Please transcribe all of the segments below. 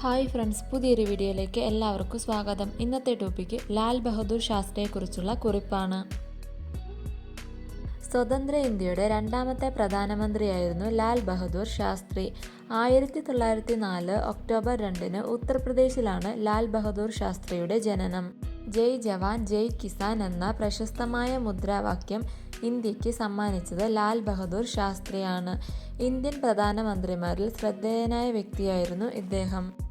Hi friends പുതിയൊരു വീഡിയോയിലേക്ക് എല്ലാവർക്കും സ്വാഗതം. ഇന്നത്തെ ടോപ്പിക്ക് ലാൽ ബഹദൂർ ശാസ്ത്രിയെക്കുറിച്ചുള്ള കുറിപ്പാണ്. സ്വതന്ത്ര ഇന്ത്യയുടെ രണ്ടാമത്തെ പ്രധാനമന്ത്രിയായിരുന്നു ലാൽ ബഹദൂർ ശാസ്ത്രി. ആയിരത്തി തൊള്ളായിരത്തി നാല് ഒക്ടോബർ രണ്ടിന് ഉത്തർപ്രദേശിലാണ് ലാൽ ബഹദൂർ ശാസ്ത്രിയുടെ ജനനം. ജയ് ജവാൻ ജയ് കിസാൻ എന്ന പ്രശസ്തമായ മുദ്രാവാക്യം ഇന്ത്യയ്ക്ക് സമ്മാനിച്ചത് ലാൽ ബഹദൂർ ശാസ്ത്രിയാണ്. ഇന്ത്യൻ പ്രധാനമന്ത്രിമാരിൽ ശ്രദ്ധേയനായ വ്യക്തിയായിരുന്നു ഇദ്ദേഹം.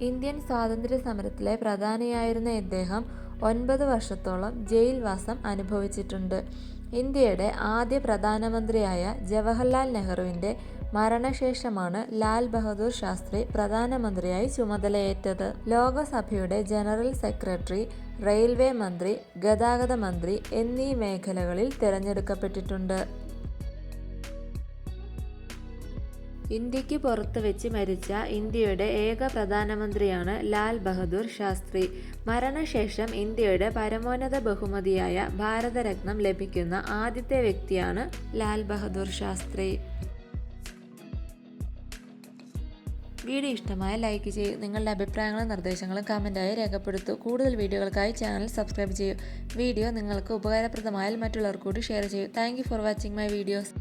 ഇന്ത്യൻ സ്വാതന്ത്ര്യ സമരത്തിലെ പ്രധാനിയായിരുന്ന ഇദ്ദേഹം ഒൻപത് വർഷത്തോളം ജയിൽവാസം അനുഭവിച്ചിട്ടുണ്ട്. ഇന്ത്യയുടെ ആദ്യ പ്രധാനമന്ത്രിയായ ജവഹർലാൽ നെഹ്റുവിന്റെ മരണശേഷമാണ് ലാൽ ബഹദൂർ ശാസ്ത്രി പ്രധാനമന്ത്രിയായി ചുമതലയേറ്റത്. ലോകസഭയുടെ ജനറൽ സെക്രട്ടറി റെയിൽവേ മന്ത്രി ഗതാഗത മന്ത്രി എന്നീ മേഖലകളിൽ തിരഞ്ഞെടുക്കപ്പെട്ടിട്ടുണ്ട്. ഇന്ത്യയ്ക്ക് പുറത്ത് വെച്ച് മരിച്ച ഇന്ത്യയുടെ ഏക പ്രധാനമന്ത്രിയാണ് ലാൽ ബഹദൂർ ശാസ്ത്രി. മരണശേഷം ഇന്ത്യയുടെ പരമോന്നത ബഹുമതിയായ ഭാരതരത്നം ലഭിക്കുന്ന ആദ്യത്തെ വ്യക്തിയാണ് ലാൽ ബഹദൂർ ശാസ്ത്രി. വീഡിയോ ഇഷ്ടമായ ലൈക്ക് ചെയ്യൂ. നിങ്ങളുടെ അഭിപ്രായങ്ങളും നിർദ്ദേശങ്ങളും കമന്റായി രേഖപ്പെടുത്തൂ. കൂടുതൽ വീഡിയോകൾക്കായി ചാനൽ സബ്സ്ക്രൈബ് ചെയ്യൂ. വീഡിയോ നിങ്ങൾക്ക് ഉപകാരപ്രദമായാൽ മറ്റുള്ളവർ കൂടി ഷെയർ ചെയ്യൂ. Thank for watching my videos.